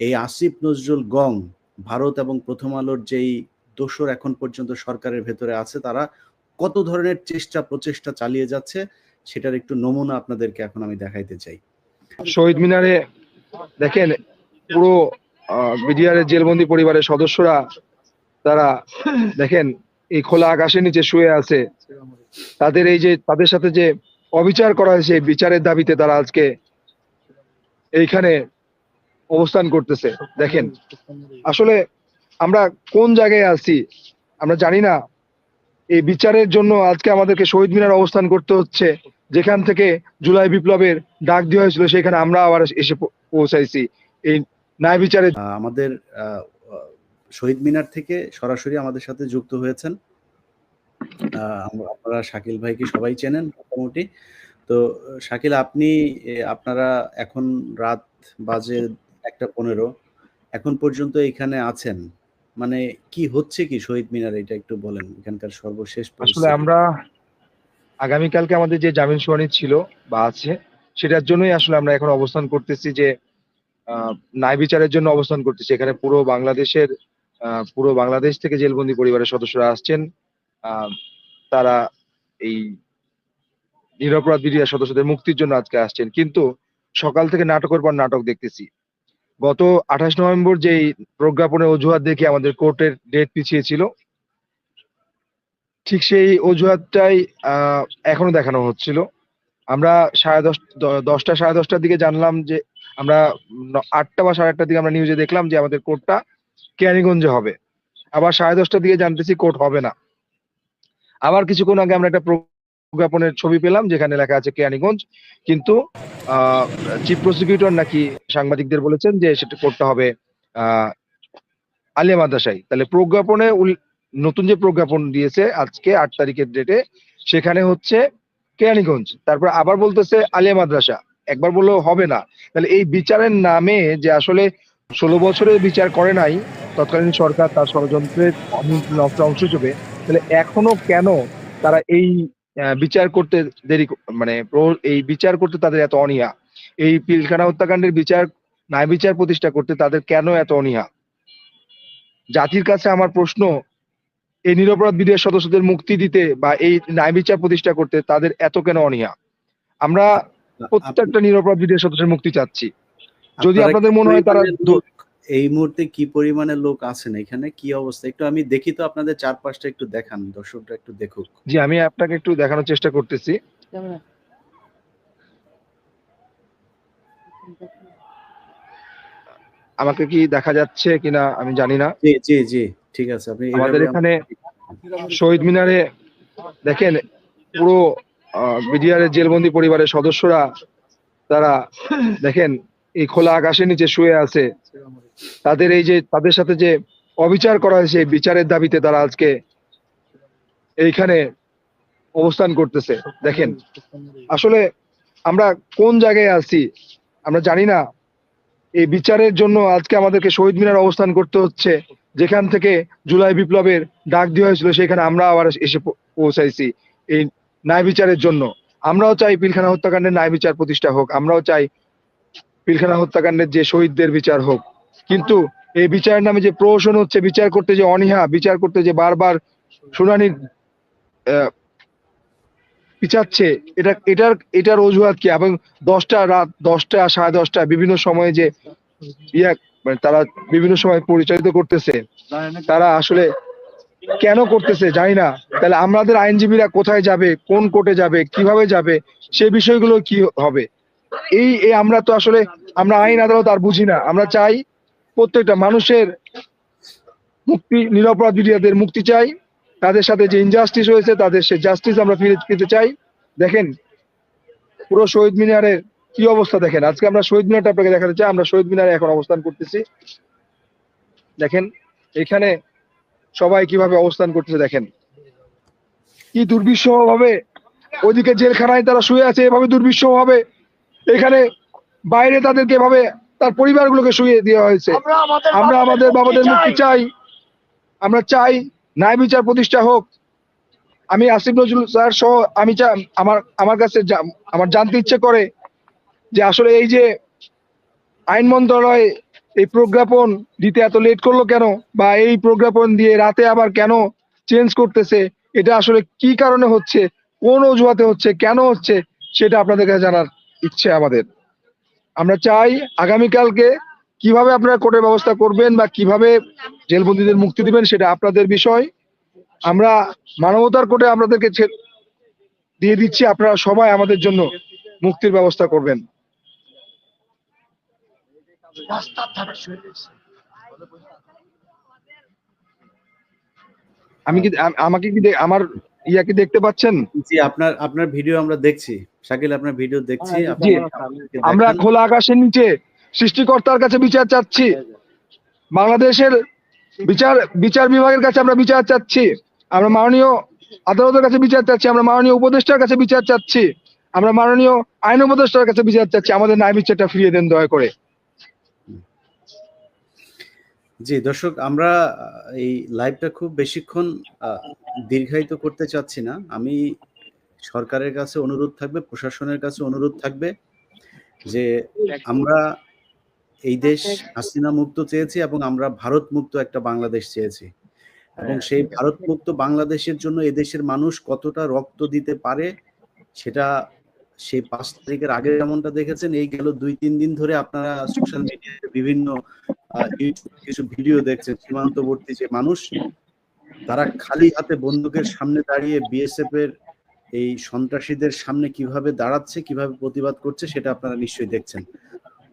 এই আসিফ নজরুল গং ভারত এবং প্রথম আলোর যেই দোসর এখন পর্যন্ত সরকারের ভেতরে আছে, তারা কত ধরনের চেষ্টা প্রচেষ্টা চালিয়ে যাচ্ছে সেটার একটু নমুনা আপনাদেরকে এখন আমি দেখাইতে চাই। শহীদ মিনারে দেখেন, পুরো বিডিআর জেলবন্দি পরিবারের সদস্যরা, তারা দেখেন, এই খোলা আকাশের নিচে শুয়ে আছে। তাদের এই যে, তাদের সাথে যে অবিচার করা হয়েছে বিচারের দাবিতে তারা আজকে এইখানে অবস্থান করতেছে। দেখেন আসলে আমরা কোন জায়গায় আছি আমরা জানি না। এই বিচারের জন্য আজকে আমাদেরকে শহীদ মিনার অবস্থান করতে হচ্ছে। যেখান থেকে জুলাই বিপ্লবের ডাক দেওয়া হয়েছিল সেখানে আমরা আবার এসে পৌঁছাইছি। এই ন্যায় বিচারে আমাদের আহ, শহীদ মিনার থেকে সরাসরি আমাদের সাথে যুক্ত হয়েছেন। আহ, আপনারা শাকিল ভাইকে সবাই চেনেন মোটামুটি। তো শাকিল আপনি আপনারা এখন রাত বাজে একটা পনেরো। এখন পর্যন্ত এখানে আছেন। মানে কি হচ্ছে কি শহীদ মিনার? এটা একটু বলেন। এখানকার সর্বশেষ আসলে আমরা আগামীকালকে আমাদের যে জামিন শুনানি ছিল বা আছে সেটার জন্যই আসলে আমরা এখন অবস্থান করতেছি যে আহ, ন্যায় বিচারের জন্য অবস্থান করতেছি। এখানে পুরো বাংলাদেশের পুরো বাংলাদেশ থেকে জেলবন্দি পরিবারের সদস্যরা আসছেন। আহ, তারা এই নিরপরাধ বিডিআর সদস্যদের মুক্তির জন্য আজকে আসছেন। কিন্তু সকাল থেকে নাটকের পর নাটক দেখতেছি। গত আঠাশ নভেম্বর যেই প্রজ্ঞাপনের অজুহাত দেখে আমাদের কোর্টের ডেট পিছিয়ে ছিল ঠিক সেই অজুহাতটাই এখনও দেখানো হচ্ছিল। আমরা সাড়ে দশ, দশটা, সাড়ে দশটার দিকে জানলাম যে আমরা আটটা বা সাড়ে আটটার দিকে আমরা নিউজে দেখলাম যে আমাদের কোর্টটা কেরানীগঞ্জে হবে। আবার সাড়ে দশটার দিকে জানতেছি কোর্ট হবে না। আবার কিছুক্ষণ আগে আমরা একটা প্রজ্ঞাপনের ছবি পেলাম, যেখানে লেখা আছে কেরানীগঞ্জ কিন্তু চিফ প্রসিকিউটর নাকি সাংবাদিকদের বলেছেন যে সেটা করতে হবে আলিয়া মাদ্রাসায়। তাহলে প্রজ্ঞাপনে নতুন যে প্রজ্ঞাপন দিয়েছে আজকে আট তারিখের ডেটে সেখানে হচ্ছে কেরানীগঞ্জ তারপর আবার বলতেছে আলিয়া মাদ্রাসা। একবার বললেও হবে না। তাহলে এই বিচারের নামে যে আসলে ষোলো বছরের বিচার করে নাই, তৎকালীন সরকার তার ষড়যন্ত্রের অংশ হিসেবে, তাহলে এখনও কেন তারা এই বিচার করতে দেরি মানে এই বিচার করতে তাদের এত অনীহা। এই পিলখানা হত্যাকাণ্ডের বিচার ন্যায় বিচার প্রতিষ্ঠা করতে তাদের কেন এত অনীহা? জাতির কাছে আমার প্রশ্ন এই নিরপরাধ বিদেশ সদস্যদের মুক্তি দিতে বা এই ন্যায় বিচার প্রতিষ্ঠা করতে তাদের এত কেন অনীহা? আমরা প্রত্যেকটা নিরপরাধ বিদেশ সদস্যের মুক্তি চাচ্ছি। যদি আপনাদের মনে হয় তারা এই মুহূর্তে কি পরিমাণে লোক আছেন এখানে? কি অবস্থা? একটু আমি দেখি তো আপনাদের চারপাশটা একটু দেখান দর্শকরা একটু দেখুক। জি আমি আপনাকে একটু দেখানোর চেষ্টা করতেছি। আমাকে কি দেখা যাচ্ছে কিনা আমি জানি না। জি জি জি ঠিক আছে। আপনি আমাদের এখানে শহীদ মিনারে দেখেন পুরো বিডিআর এর জেলবন্দি পরিবারের সদস্যরা তারা দেখেন এই খোলা আকাশের নিচে শুয়ে আছে। তাদের এই যে, তাদের সাথে যে অবিচার করা হয়েছে বিচারের দাবিতে তারা আজকে এইখানে অবস্থান করতেছে। দেখেন, আসলে আমরা কোন জায়গায় আছি আমরা জানি না। এই বিচারের জন্য আজকে আমাদেরকে শহীদ মিনার অবস্থান করতে হচ্ছে। যেখান থেকে জুলাই বিপ্লবের ডাক দেওয়া হয়েছিল, সেখানে আমরা আবার এসে পৌঁছাইছি এই ন্যায় বিচারের জন্য। আমরাও চাই পিলখানা হত্যাকাণ্ডের ন্যায় বিচার প্রতিষ্ঠা হোক। আমরাও চাই পিলখানা হত্যাকাণ্ডের যে শহীদদের বিচার হোক। কিন্তু এই বিচারের নামে যে প্রহসন হচ্ছে, বিচার করতে যে অনীহা, বিচার করতে যে বারবার শুনানির পিছাচ্ছে, এটা, এটার এটার অজুহাত কি? এবং দশটা রাত, দশটা, সাড়ে দশটা, বিভিন্ন সময়ে যে ইয়া মানে তারা বিভিন্ন সময় পরিচালিত করতেছে, তারা আসলে কেন করতেছে জানি না। তাহলে আমাদের আইনজীবীরা কোথায় যাবে, কোন কোর্টে যাবে, কীভাবে যাবে, সে বিষয়গুলো কি হবে? এই এই আমরা তো আসলে, আমরা আইন আদালত আর বুঝি না। আমরা চাই প্রত্যেকটা মানুষের মুক্তি, নিরপরাধ বিডিয়াদের মুক্তি চাই। তাদের সাথে যে ইনজাস্টিস হয়েছে, তাদের সে জাস্টিস আমরা ফিরে পেতে চাই। দেখেন, পুরো শহীদ মিনারের কি অবস্থা দেখেন? আজকে আমরা শহীদ মিনারটা আপনাকে দেখাতে চাই। আমরা শহীদ মিনারে এখন অবস্থান করতেছি। দেখেন, এখানে সবাই কীভাবে অবস্থান করতেছে দেখেন। কি দুর্বিষহ ভাবে ওদিকে জেলখানায় তারা শুয়ে আছে, এভাবে দুর্বিষহ ভাবে এখানে বাইরে তাদেরকে এভাবে তার পরিবারগুলোকে শুয়ে দেওয়া হয়েছে। আমরা আমাদের বাবাদের মুক্তি চাই। আমরা চাই ন্যায় বিচার প্রতিষ্ঠা হোক। আমি আসিফ নজরুল স্যার সহ আমি চা আমার আমার কাছে আমার জানতে ইচ্ছে করে যে আসলে এই যে আইন মন্ত্রণালয় এই প্রজ্ঞাপন দিতে এত লেট করল কেন? বা এই প্রজ্ঞাপন দিয়ে রাতে আবার কেন চেঞ্জ করতেছে? এটা আসলে কি কারণে হচ্ছে? কোন অজুহাতে হচ্ছে? কেন হচ্ছে? সেটা আপনাদের কাছে জানার ইচ্ছে আমাদের। আমরা চাই আগামীকালকে কীভাবে আপনারা কোর্টের ব্যবস্থা করবেন বা কীভাবে জেলবন্দীদের মুক্তি দিবেন সেটা আপনাদের বিষয়। আমরা মানবতার কোর্টে আপনাদেরকে দিয়ে দিচ্ছি, আপনারা সবাই আমাদের জন্য মুক্তির ব্যবস্থা করবেন। আমি কি আমাকে কি আমার ইয়া কি দেখতে পাচ্ছেন? জি আপনার আপনার ভিডিও আমরা দেখছি। শাকিল আপনার ভিডিও দেখছি। আপনি আমরা খোলা আকাশের নিচে সৃষ্টিকর্তার কাছে বিচার চাচ্ছি। বাংলাদেশের বিচার বিচার বিভাগের কাছে আমরা বিচার চাচ্ছি। আমরা মাননীয় আদালতের কাছে বিচার চাচ্ছি। আমরা মাননীয় উপদেষ্টার কাছে বিচার চাচ্ছি। আমরা মাননীয় আইন উপদেষ্টার কাছে বিচার চাচ্ছি। আমাদের ন্যায় বিচারটা ফিরিয়ে দেন দয়া করে। জি, দর্শক, আমরা এই লাইভটা খুব বেশিক্ষণ দীর্ঘায়িত করতে চাচ্ছি না। আমি সরকারের কাছে অনুরোধ থাকবে, প্রশাসনের কাছে অনুরোধ থাকবে যে আমরা এই দেশ হাসিনা মুক্ত চেয়েছি এবং আমরা ভারত মুক্ত একটা বাংলাদেশ চেয়েছি। এবং সেই ভারত মুক্ত বাংলাদেশের জন্য এদেশের মানুষ কতটা রক্ত দিতে পারে, সেটা সেই পাঁচ তারিখের আগে যেমনটা দেখেছেন, এই গেল দুই, তিন দিন ধরে আপনারা সোশ্যাল মিডিয়াতে বিভিন্ন কিছু ভিডিও দেখছেন, সীমান্তবর্তী যে মানুষ, তারা খালি হাতে বন্দুকের সামনে দাঁড়িয়ে বিএসএফ এর এই সন্ত্রাসীদের সামনে কীভাবে দাঁড়াচ্ছে, কীভাবে প্রতিবাদ করছে, সেটা আপনারা নিশ্চয়ই দেখছেন।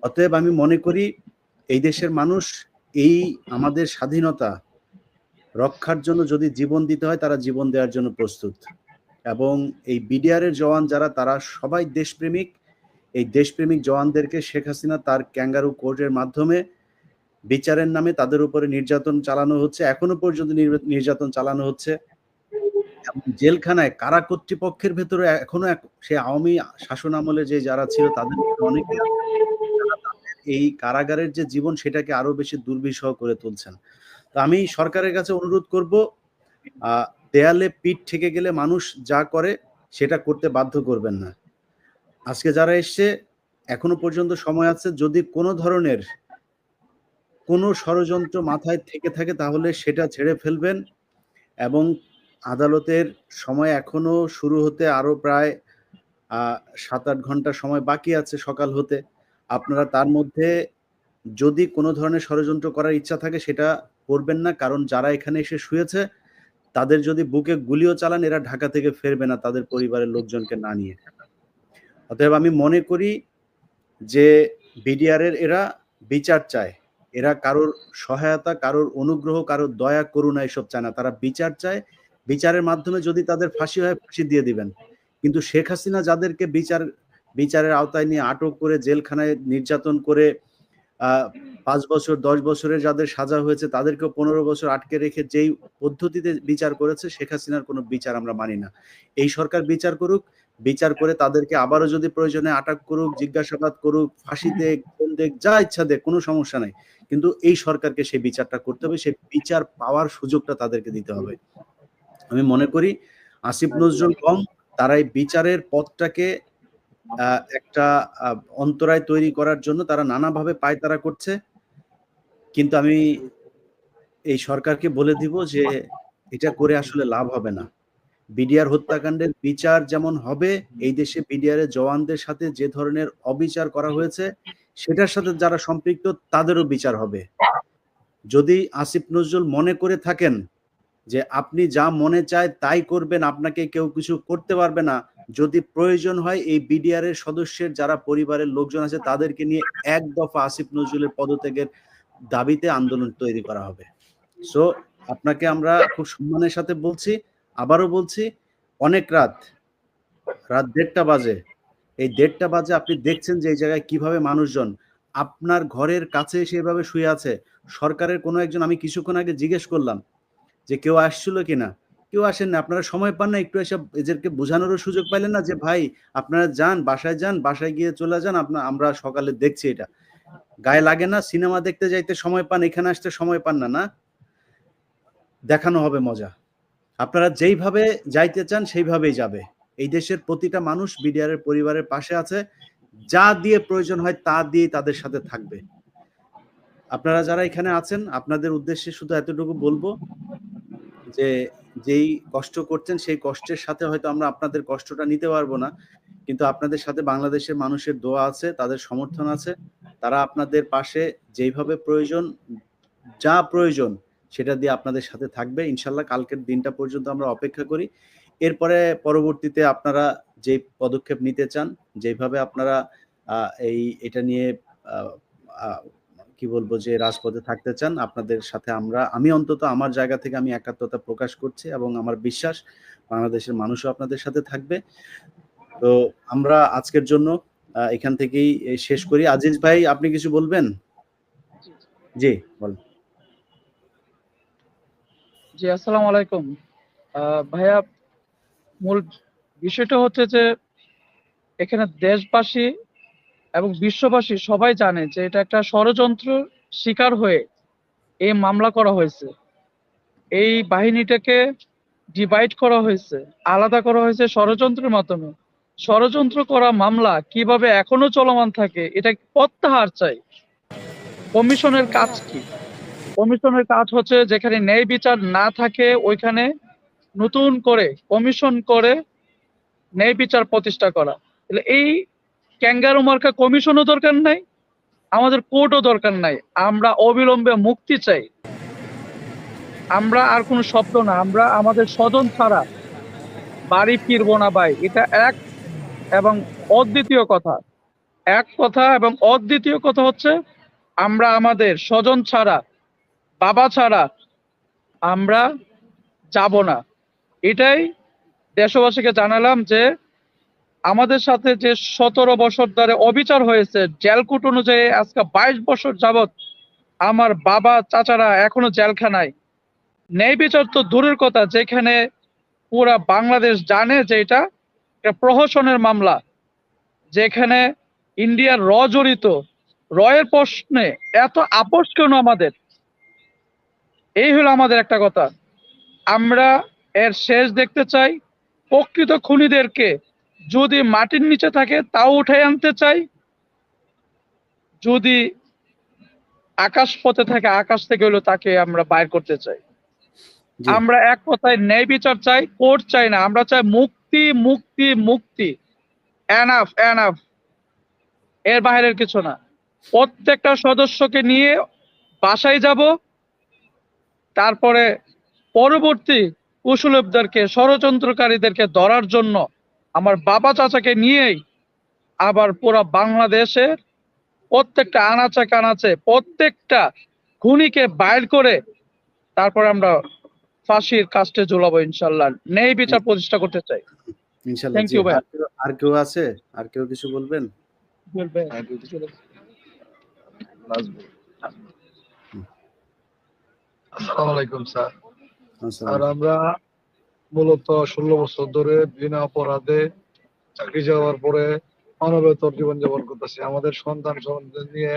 অতএব আমি মনে করি, এই দেশের মানুষ, এই আমাদের স্বাধীনতা রক্ষার জন্য যদি জীবন দিতে হয়, তারা জীবন দেওয়ার জন্য প্রস্তুত। এবং এই বিডিআর এর জওয়ান যারা, তারা সবাই দেশপ্রেমিক। এই দেশপ্রেমিক জওয়ানদেরকে শেখ হাসিনা তার ক্যাঙ্গারু কোর্টের মাধ্যমে বিচারের নামে তাদের উপরে নির্যাতন চালানো হচ্ছে, এখনও পর্যন্ত নির- নির্যাতন চালানো হচ্ছে। জেলখানায় কারা কর্তৃপক্ষের ভেতরে এখনও সে আওয়ামী শাসন আমলে যে যারা ছিল, তাদের অনেকে এই কারাগারের যে জীবন, সেটাকে আরও বেশি দুর্বিষহ করে তুলছেন। তো আমি সরকারের কাছে অনুরোধ করব দেয়ালে পিঠ থেকে গেলে মানুষ যা করে সেটা করতে বাধ্য করবেন না। আজকে যারা এসছে, এখনও পর্যন্ত সময় আছে, যদি কোনো ধরনের কোনো ষড়যন্ত্র মাথায় থেকে থাকে, তাহলে সেটা ছেড়ে ফেলবেন এবং আদালতের সময় এখনও শুরু হতে আরও প্রায় সাত আট ঘণ্টা সময় বাকি আছে সকাল হতে। আপনারা তার মধ্যে যদি কোনো ধরনের ষড়যন্ত্র করার ইচ্ছা থাকে, সেটা করবেন না, কারণ যারা এখানে এসে শুয়েছে তাদের যদি বুকে গুলিও চালান, এরা ঢাকা থেকে ফেরবে না তাদের পরিবারের লোকজনকে না নিয়ে। অতএব আমি মনে করি যে বিডিআর এর বিচার চায়। এরা কারোর সহায়তা, কারোর অনুগ্রহ, কারোর দয়া, করুণা এসব চায় না। তারা বিচার চায়। বিচারের মাধ্যমে যদি তাদের ফাঁসি হয়, ফাঁসি দিয়ে দিবেন। কিন্তু শেখ হাসিনা যাদেরকে বিচার, বিচারের আওতায় নিয়ে আটক করে জেলখানায় নির্যাতন করে পাঁচ বছর, দশ বছরের যাদের সাজা হয়েছে তাদেরকে পনেরো বছর আটকে রেখে যেই পদ্ধতিতে বিচার করেছে, শেখ হাসিনার কোনো বিচার আমরা মানি না। এই সরকার বিচার করুক, বিচার করে তাদেরকে আবারও যদি প্রয়োজনে আটক করুক, জিজ্ঞাসাবাদ করুক, ফাঁসি দেখ দেখ যা ইচ্ছা দেখ কোনো সমস্যা নাই। কিন্তু এই সরকারকে সেই বিচারটা করতে হবে, সেই বিচার পাওয়ার সুযোগটা তাদেরকে দিতে হবে। আমি মনে করি, আসিফ নজরুল কম তারা এই বিচারের পথটাকে একটা অন্তরায় তৈরি করার জন্য তারা নানাভাবে পায়তারা করছে। কিন্তু আমি এই সরকারকে বলে দিব যে এটা করে আসলে লাভ হবে না। বিডিআর হত্যাকাণ্ডের বিচার যেমন হবে, এই দেশে বিডিআর এর জওয়ানদের সাথে যে ধরনের অবিচার করা হয়েছে, সেটার সাথে যারা সম্পৃক্ত, তাদেরও বিচার হবে। যদি আসিফ নজরুল মনে করে থাকেন যে আপনি যা মনে চায় তাই করবেন, আপনাকে কেউ কিছু করতে পারবে না যদি প্রয়োজন হয় এই বিডিআর এর সদস্যের যারা পরিবারের লোকজন আছে তাদেরকে নিয়ে এক দফা আসিফ নজরুলের পদত্যাগের দাবিতে আন্দোলন তৈরি করা হবে। সো আপনাকে আমরা খুব সম্মানের সাথে বলছি আবারও বলছি অনেক রাত রাত দেড়টা বাজে। এই দেড়টা বাজে আপনি দেখছেন যে এই জায়গায় কীভাবে মানুষজন আপনার ঘরের কাছে এসে এভাবে শুয়ে আছে। সরকারের কোনো একজন আমি কিছুক্ষণ আগে জিজ্ঞেস করলাম যে কেউ আসছিল কিনা? কেউ আসেন না, আপনারা সময় পান না, একটু এসব এদেরকে বোঝানোরও সুযোগ পাইলেন না যে, ভাই, আপনারা যান, বাসায় যান, বাসায় গিয়ে চলে যান আপনার আমরা সকালে দেখছি এটা। গায়ে লাগে না, সিনেমা দেখতে যাইতে সময় পান, এখানে আসতে সময় পান না না? দেখানো হবে মজা। আপনারা যেইভাবে যাইতে চান, সেইভাবেই যাবে। এই দেশের প্রতিটা মানুষ বিডিআর এর পরিবারের পাশে আছে, যা দিয়ে প্রয়োজন হয়, তা দিয়ে তাদের সাথে থাকবে। আপনারা যারা এখানে আছেন, আপনাদের উদ্দেশ্যে শুধু এতটুকু বলব যে যেই কষ্ট করছেন, সেই কষ্টের সাথে হয়তো আমরা আপনাদের কষ্টটা নিতে পারব না। কিন্তু আপনাদের সাথে বাংলাদেশের মানুষের দোয়া আছে, তাদের সমর্থন আছে। তারা আপনাদের পাশে যেইভাবে প্রয়োজন, যা প্রয়োজন, সেটা দিয়ে আপনাদের সাথে থাকবে। ইনশাল্লাহ কালকের দিনটা পর্যন্ত আমরা অপেক্ষা করি। এরপরে পরবর্তীতে আপনারা যে পদক্ষেপ নিতে চান যেভাবে আপনারা এই, এটা নিয়ে কি বলব যে রাজপথে থাকতে চান, আপনাদের সাথে আমরা, আমি অন্তত আমার জায়গা থেকে আমি একাত্মতা প্রকাশ করছি এবং আমার বিশ্বাস বাংলাদেশের মানুষও আপনাদের সাথে থাকবে। তো আমরা আজকের জন্য এখান থেকেই শেষ করি। আজিজ ভাই, আপনি কিছু বলবেন? জি বলেন জি, আসসালামু আলাইকুম। ভাইয়া, মূল বিষয়টা হচ্ছে যে, এখানে দেশবাসী এবং বিশ্ববাসী সবাই জানে যে এটা একটা ষড়যন্ত্র শিকার হয়ে এই মামলা করা হয়েছে। এই বাহিনীটাকে ডিভাইড করা হয়েছে, আলাদা করা হয়েছে ষড়যন্ত্রের মাধ্যমে। ষড়যন্ত্র করা মামলা কীভাবে এখনও চলমান থাকে, এটা প্রত্যাহার চাই? কমিশনের কাজ কি? কমিশনের কাজ হচ্ছে যেখানে ন্যায় বিচার না থাকে, ওইখানে নতুন করে কমিশন করে ন্যায় বিচার প্রতিষ্ঠা করা। এই ক্যাঙ্গারু মার্কা কমিশনও দরকার নাই, আমাদের কোর্টও দরকার নাই। আমরা অবিলম্বে মুক্তি চাই। আমরা আর কোনো শব্দ না, আমরা আমাদের স্বজন ছাড়া বাড়ি ফিরবো না ভাই। এটা এক এবং অদ্বিতীয় কথা। এক কথা এবং অদ্বিতীয় কথা হচ্ছে, আমরা আমাদের স্বজন ছাড়া, বাবা ছাড়া আমরা যাব না। এটাই দেশবাসীকে জানালাম যে আমাদের সাথে যে সতেরো বছর ধরে অবিচার হয়েছে, জেলকুট অনুযায়ী আজকে বাইশ বছর যাবত আমার বাবা, চাচারা এখনও জেলখানায়। ন্যায় বিচার তো দূরের কথা, যেখানে পুরা বাংলাদেশ জানে যে এটা প্রহসনের মামলা, যেখানে ইন্ডিয়ার র জড়িত, রয়ের প্রশ্নে এত আপোষ কেন আমাদের? এই হলো আমাদের একটা কথা। আমরা এর শেষ দেখতে চাই, প্রকৃত খুনিদেরকে যদি মাটির নিচে থাকে তাও উঠে আনতে চাই। যদি আকাশ পথে থাকে আকাশ থেকে হলো তাকে আমরা বাইর করতে চাই। আমরা এক কথায় ন্যায় বিচার চাই কোর্ট চাই না আমরা চাই মুক্তি মুক্তি মুক্তি। এনাফ এনাফ এর বাইরের কিছু না। প্রত্যেকটা সদস্যকে নিয়ে বাসায় যাব তারপরে পরবর্তী কুশলবদেরকে ষড়যন্ত্রকারীদেরকে ধরার জন্য আমার বাবা চাচাকে নিয়েই আবার পুরো বাংলাদেশের প্রত্যেকটা আনাচে কানাচে প্রত্যেকটা খুনিকে বাইর করে তারপর আমরা ফাঁসির কাস্টে ঝুলাবো ইনশাল্লাহ। নেই বিচার প্রতিষ্ঠা করতে চাই। ইনশাল্লাহ Thank জি ভাই। আর কেউ- আছে? আর কেউ কিছু বলবেন? বলবে। আসসালামু আলাইকুম স্যার। আর আমরা মূলত ষোলো বছর ধরে বিনা অপরাধে চাকরি যাওয়ার পরে মানবেতর জীবন যাপন করতেছি। আমাদের সন্তান সন্তান নিয়ে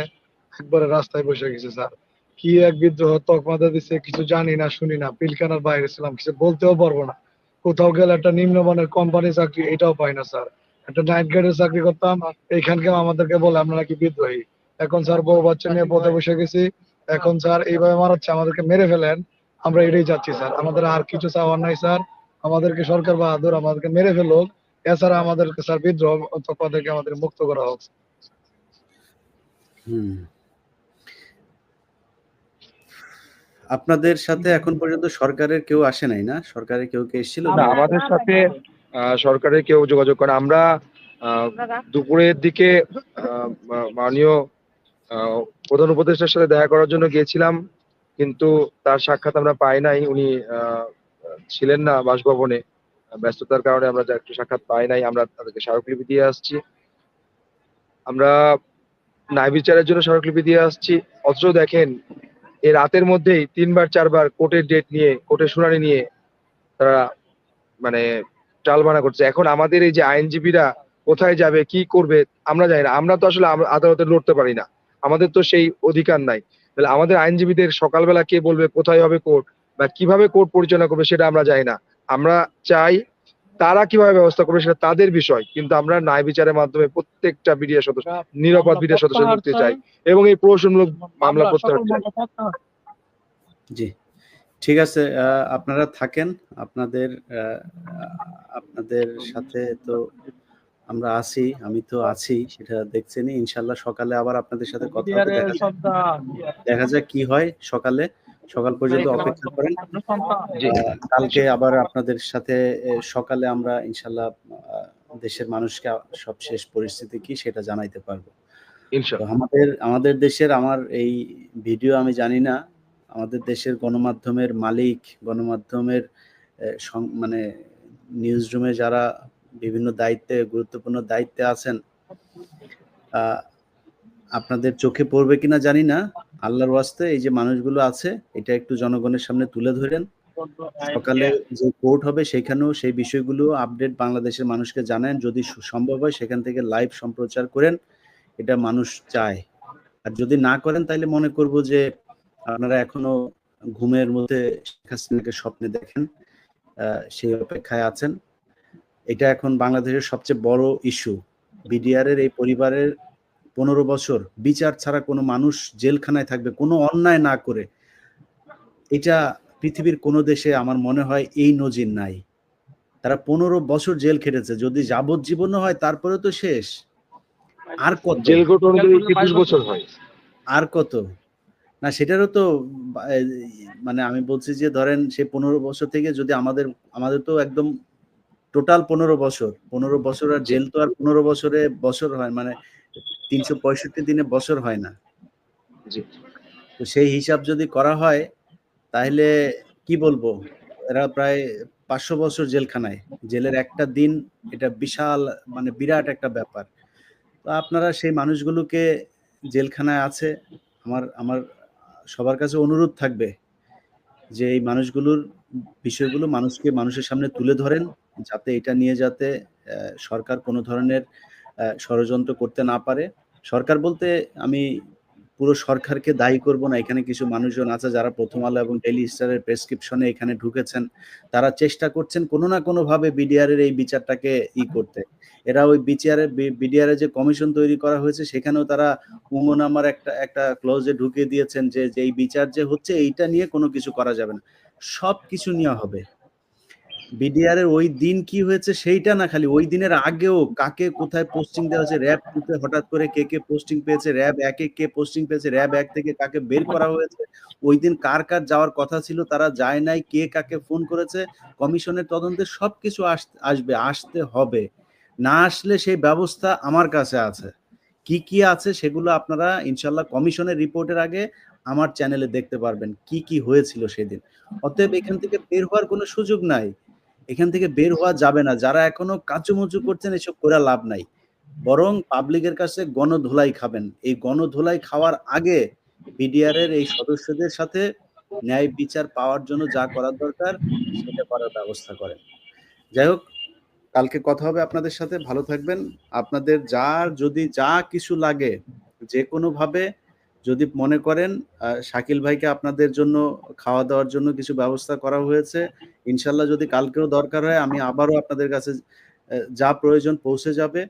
একবারে রাস্তায় বসে গেছে, স্যার। কি এক বিদ্রোহ তকমাদা দিছে কিছু জানি না, শুনি না। পিলখানার বাইরে ছিলাম, কিছু বলতেও পারব না। কোথাও গেলে একটা নিম্নমানের কোম্পানি চাকরি, এটাও পাই না, স্যার। একটা নাইট গার্ডের চাকরি করতাম এইখানকে আমাদেরকে বলে, আমরা নাকি বিদ্রোহী। এখন, স্যার, বউ বাচ্চা নিয়ে পথে বসে গেছি। এখন, স্যার, এইভাবে মারাচ্ছে, আমাদেরকে মেরে ফেলেন। আমরা এটাই চাচ্ছি, স্যার। আমাদের আর কিছু চাওয়ার নাই, স্যার। আমাদেরকে সরকার বাহাদুর আমাদেরকে মেরে ফেলুক এছাড়া আমাদেরকে স্যার বিদ্রোহ তকমাদেরকে আমাদের মুক্ত করা হোক। আপনাদের সাথে এখন পর্যন্ত সরকারের কেউ আসে নাই না? সরকারের কেউ কে এসেছিল? না আমাদের সাথে আহ, সরকারের কেউ যোগাযোগ করে আমরা আহ, দুপুরের দিকে মাননীয় আহ, প্রধান উপদেষ্টার সাথে দেখা করার জন্য গিয়েছিলাম। কিন্তু তার সাক্ষাৎ আমরা পাই নাই। উনি আহ, ছিলেন না বাসভবনে, ব্যস্ততার কারণে আমরা একটু সাক্ষাৎ পাই নাই, আমরা তাদেরকে স্মারকলিপি দিয়ে আসছি। আমরা ন্যায় বিচারের জন্য স্মারকলিপি দিয়ে আসছি। অথচ দেখেন এই রাতের মধ্যেই তিনবার, চারবার কোর্টের ডেট নিয়ে, কোর্টের শুনানি নিয়ে তারা মানে টালবানা করছে। এখন আমাদের এই যে আইনজীবীরা কোথায় যাবে, কি করবে, আমরা জানি না। আমরা তো আসলে আদালতে লড়তে পারি না। আমাদের তো সেই অধিকার নাই। তাহলে আমাদের আইনজীবীদের সকালবেলা কে বলবে, কোথায় হবে কোর্ট? বা কীভাবে কোর্ট পরিচালনা করবে সেটা আমরা জানি না। আমরা চাই তারা কীভাবে ব্যবস্থা করবে সেটা তাদের বিষয় কিন্তু আমরা ন্যায় বিচারের মাধ্যমে প্রত্যেকটা বিডিআর সদস্য নিরাপদ বিডিআর সদস্য মুক্তি চাই এবং এই প্রহসনমূলক মামলা প্রত্যাহার চাই। জি ঠিক আছে আহ, আপনারা থাকেন আপনাদের আহ, আপনাদের সাথে তো আমরা আছি আমি তো আছি সেটা দেখছেনই ইনশাল্লাহ সকালে আবার আপনাদের সাথে কথা হবে দেখা যাক কি হয় সকালে। সকাল পর্যন্ত অপেক্ষা করেন। কালকে আবার আপনাদের সাথে সকালে আমরা ইনশাল্লাহ দেশের মানুষকে সবশেষ পরিস্থিতি কি সেটা জানাইতে পারব। আমাদের আমাদের দেশের আমার এই ভিডিও আমি জানি না আমাদের দেশের গণমাধ্যমের মালিক গণমাধ্যমের মানে নিউজ রুমে যারা বিভিন্ন দায়িত্বে গুরুত্বপূর্ণ দায়িত্বে আছেন আহ, আপনাদের চোখে পড়বে কিনা জানি না। আল্লাহর ওয়াস্তে এই যে মানুষগুলো আছে, এটা একটু জনগণের সামনে তুলে ধরেন। সকালে যে কোর্ট হবে সেখানেও সেই বিষয়গুলো আপডেট বাংলাদেশের মানুষকে জানান। যদি সম্ভব হয় সেখান থেকে লাইভ সম্প্রচার করেন, এটা মানুষ চায়। আর যদি না করেন তাহলে মনে করব যে আপনারা এখনও ঘুমের মধ্যে শেখ হাসিনাকে স্বপ্নে দেখেন সেই অপেক্ষায় আছেন। এটা এখন বাংলাদেশের সবচেয়ে বড় ইস্যু বিডিআর এর এই পরিবারের পনেরো বছর বিচার ছাড়া কোনো মানুষ জেলখানায় থাকবে কোনো অন্যায় না করে। এটা পৃথিবীর কোনো দেশে আমার মনে হয় এই নজির নাই। তারা পনেরো বছর জেল খেটেছে যদি যাবজ্জীবনও হয় তারপরে তো শেষ। আর কত? জেল বছর হয়। আর কত? না সেটারও তো মানে আমি বলছি যে ধরেন সে পনেরো বছর থেকে যদি আমাদের আমাদের তো একদম টোটাল পনেরো বছর। পনেরো বছর আর জেল তো আর পনেরো বছরে বছর হয় মানে তিনশো পঁয়ষট্টি দিনে বছর হয় না। তো সেই হিসাব যদি করা হয় তাহলে কি বলব? এরা প্রায় পাঁচশো বছর জেলখানায়। জেলের একটা দিন এটা বিশাল মানে বিরাট একটা ব্যাপার। তো আপনারা সেই মানুষগুলোকে জেলখানায় আছে আমার আমার সবার কাছে অনুরোধ থাকবে যে এই মানুষগুলোর বিষয়গুলো মানুষকে মানুষের সামনে তুলে ধরেন যাতে এটা নিয়ে যাতে সরকার কোনো ধরনের ষড়যন্ত্র করতে না পারে। সরকার বলতে আমি পুরো সরকারকে দায়ী করব না। এখানে কিছু মানুষজন আছে যারা প্রথম আলো এবং ডেইলি স্টারের প্রেসক্রিপশনে এখানে ঢুকেছেন। তারা চেষ্টা করছেন কোনো না কোনোভাবে বিডিআর এর এই বিচারটাকে ই করতে। এরা ওই বিচারে বিডিআর যে কমিশন তৈরি করা হয়েছে, সেখানেও তারা উমো নামার একটা একটা ক্লোজে ঢুকিয়ে দিয়েছেন যে যে এই বিচার যে হচ্ছে, এইটা নিয়ে কোনো কিছু করা যাবে না। সব কিছু নেওয়া হবে। বিডিআর এর ওই দিন কি হয়েছে সেইটা না, খালি ওই দিনের আগেও কাকে কোথায় পোস্টিং দেওয়া হয়েছে র্যাব টুতে হঠাৎ করে কে কে পোস্টিং পেয়েছে র্যাব একে কে পোস্টিং পেয়েছে র্যাব এক থেকে কাকে বের করা হয়েছে, ওই দিন কার কার যাওয়ার কথা ছিল তারা যায় নাই, কে কাকে ফোন করেছে, কমিশনের তদন্তে সবকিছু আস- আসবে, আসতে হবে। না আসলে সেই ব্যবস্থা আমার কাছে আছে। কি কি আছে সেগুলো আপনারা ইনশাল্লাহ কমিশনের রিপোর্টের আগে আমার চ্যানেলে দেখতে পারবেন, কি কি হয়েছিল সেদিন। অতএব এখান থেকে বের হওয়ার কোনো সুযোগ নাই। এখান থেকে বের হওয়া যাবে না। যারা এখনও কাচুমুচু করছেন, এসব করে লাভ নাই। বরং পাবলিকের কাছে গণধোলাই খাবেন। এই গণধোলাই খাওয়ার আগে বিডিআর এর এই সদস্যদের সাথে ন্যায় বিচার পাওয়ার জন্য যা করার দরকার, সেটা করার ব্যবস্থা করেন। যাই হোক, কালকে কথা হবে আপনাদের সাথে। ভালো থাকবেন। আপনাদের যার যদি যা কিছু লাগে যে কোনো ভাবে যদি মনে করেন শাকিল ভাইকে আপনাদের জন্য খাওয়া দাওয়ার জন্য কিছু ব্যবস্থা করা হয়েছে ইনশাল্লাহ যদি কালকেও দরকার হয়, আমি আবারও আপনাদের কাছে যা প্রয়োজন পৌঁছে যাবে।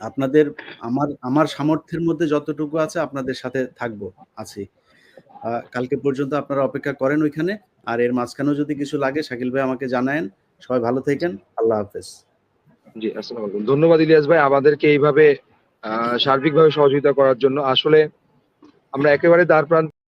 আপনাদের, আমার আমার সামর্থ্যের মধ্যে যতটুকু আছে আপনাদের সাথে থাকব, আছি। কালকে পর্যন্ত আপনারা অপেক্ষা করেন ওইখানে, আর এর মাঝখানেও যদি কিছু লাগে, শাকিল ভাই আমাকে জানায়েন। সবাই ভালো থাকেন, আল্লাহ হাফেজ। জি, আসসালামু আলাইকুম। ধন্যবাদ ইলিয়াস ভাই আমাদেরকে এইভাবে সার্বিকভাবে সহযোগিতা করার জন্য। আসলে আমরা একেবারে দ্বার প্রান্তে